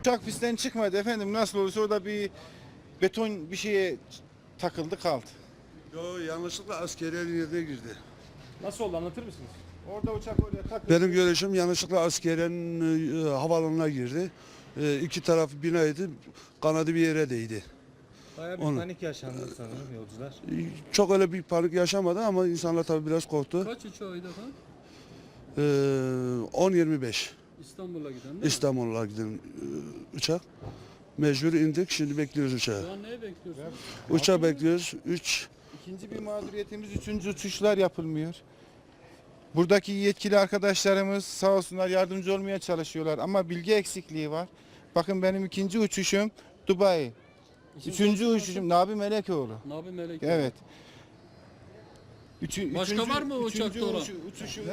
Uçak pistten çıkmadı efendim. Nasıl olursa orada bir beton bir şeye takıldı kaldı. Yo yanlışlıkla askeriyenin yerine girdi. Nasıl oldu anlatır mısınız? Orada uçak oraya takıldı. Benim görüşüm yanlışlıkla askeriyenin e, havaalanına girdi. E, iki tarafı binaydı, kanadı bir yere değdi. Bayağı bir Onu- panik yaşandı sanırım yolcular. E, Çok öyle bir panik yaşamadı ama insanlar tabii biraz korktu. Kaç uçağıydı efendim? E, 10-25 İstanbul'a giden değil mi? İstanbul'a giden e, uçak. Mecbur indik, şimdi bekliyoruz uçağı. Şu an neyi bekliyorsunuz? Uçağı bekliyoruz, 3 İkinci bir mağduriyetimiz üçüncü uçuşlar yapılmıyor. Buradaki yetkili arkadaşlarımız sağ olsunlar yardımcı olmaya çalışıyorlar ama bilgi eksikliği var. Bakın benim ikinci uçuşum Dubai. Üçüncü uçuşum Nabi Melekoğlu. Nabi Melek. Evet. Üçü, Başka üçüncü- var mı uçakta üçüncü olan? uçu- uçuşum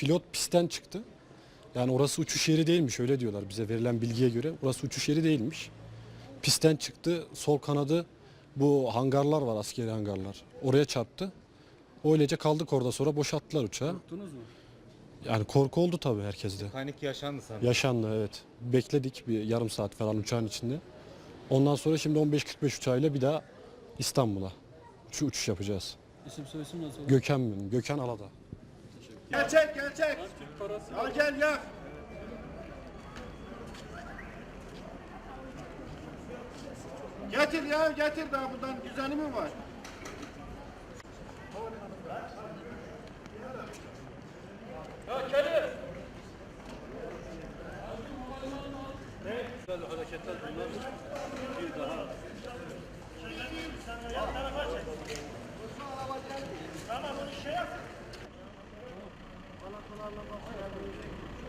Pilot pistten çıktı. Yani orası uçuş yeri değilmiş öyle diyorlar bize verilen bilgiye göre. Orası uçuş yeri değilmiş. Pistten çıktı. Sol kanadı bu hangarlar var askeri hangarlar. Oraya çarptı. Öylece kaldık orada sonra boşalttılar uçağı. Korktunuz mu? Yani korku oldu tabii herkeste. Panik yaşandı sanırım. Yaşandı evet. Bekledik bir yarım saat falan uçağın içinde. Ondan sonra şimdi 15.45 uçağıyla bir daha İstanbul'a şu uçuş yapacağız. İsim soyisim nasıl? Gökhan benim. Gökhan Alada. Gel çek gel çek. Al gel yak. Getir ya getir daha bundan güzeli mi var? Ya kedi. Ne? Güzel hareketler bunlar bir daha Allah'a emanet olun.